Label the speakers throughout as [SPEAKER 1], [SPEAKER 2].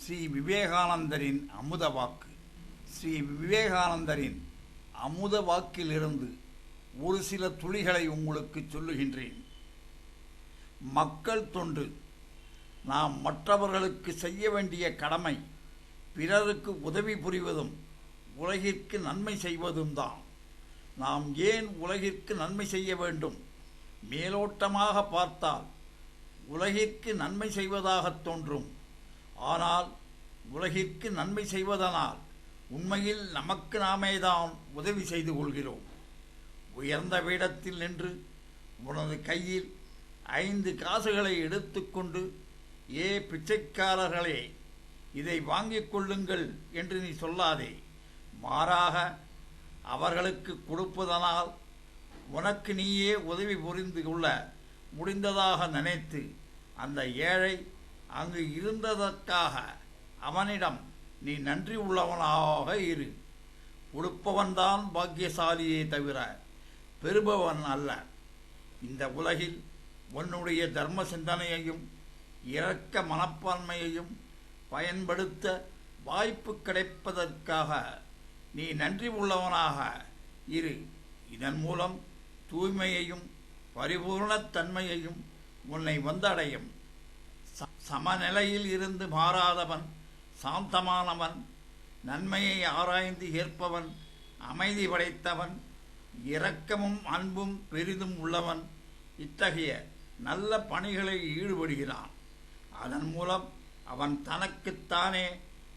[SPEAKER 1] ஸ்ரீ விவேகானந்தரின் அமுத வாக்கு. ஸ்ரீ விவேகானந்தரின் அமுத வாக்கிலிருந்து ஒரு சில துளிகளை உங்களுக்கு சொல்லுகின்றேன். மக்கள் தொண்டு நாம் மற்றவர்களுக்கு செய்ய வேண்டிய கடமை பிறருக்கு உதவி புரிவதும் உலகிற்கு நன்மை செய்வதும் தான். நாம் ஏன் உலகிற்கு நன்மை செய்ய வேண்டும்? மேலோட்டமாக பார்த்தால் உலகிற்கு நன்மை செய்வதாகத் தோன்றும். ஆனால் உலகிற்கு நன்மை செய்வதனால் உண்மையில் நமக்கு நாமேதான் உதவி செய்து கொள்கிறோம். உயர்ந்த வேடத்தில் நின்று உனது கையில் ஐந்து காசுகளை எடுத்துக்கொண்டு ஏ பிச்சைக்காரர்களே இதை வாங்கிக் கொள்ளுங்கள் என்று நீ சொல்லாதே. மாறாக அவர்களுக்கு கொடுப்பதனால் உனக்கு நீயே உதவி புரிந்து கொள்ள முடிந்ததாக நினைத்து அந்த ஏழை அங்கு இருந்ததற்காக அவனிடம் நீ நன்றி உள்ளவனாக இரு. கொடுப்பவன்தான் பாக்கியசாலியே தவிர பெறுபவன் அல்ல. இந்த உலகில் உன்னுடைய தர்ம சிந்தனையையும் இரக்க மனப்பான்மையையும் பயன்படுத்த வாய்ப்பு கிடைப்பதற்காக நீ நன்றி உள்ளவனாக இரு. இதன் மூலம் தூய்மையையும் பரிபூர்ணத்தன்மையையும் உன்னை வந்தடையும். சமநிலையில் இருந்து மாறாதவன் சாந்தமானவன் நன்மையை ஆராய்ந்து ஏற்பவன் அமைதி படைத்தவன் இரக்கமும் அன்பும் பெரிதும் உள்ளவன் இத்தகைய நல்ல பணிகளில் ஈடுபடுகிறான். அதன் மூலம் அவன் தனக்குத்தானே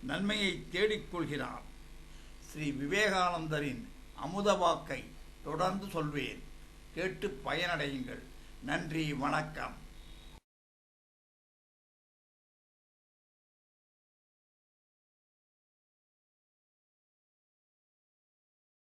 [SPEAKER 1] நன்மையை தேடிக்கொள்கிறான். ஸ்ரீ விவேகானந்தரின் அமுத வாக்கை தொடர்ந்து சொல்வேன். கேட்டு பயனடையுங்கள். நன்றி வணக்கம்.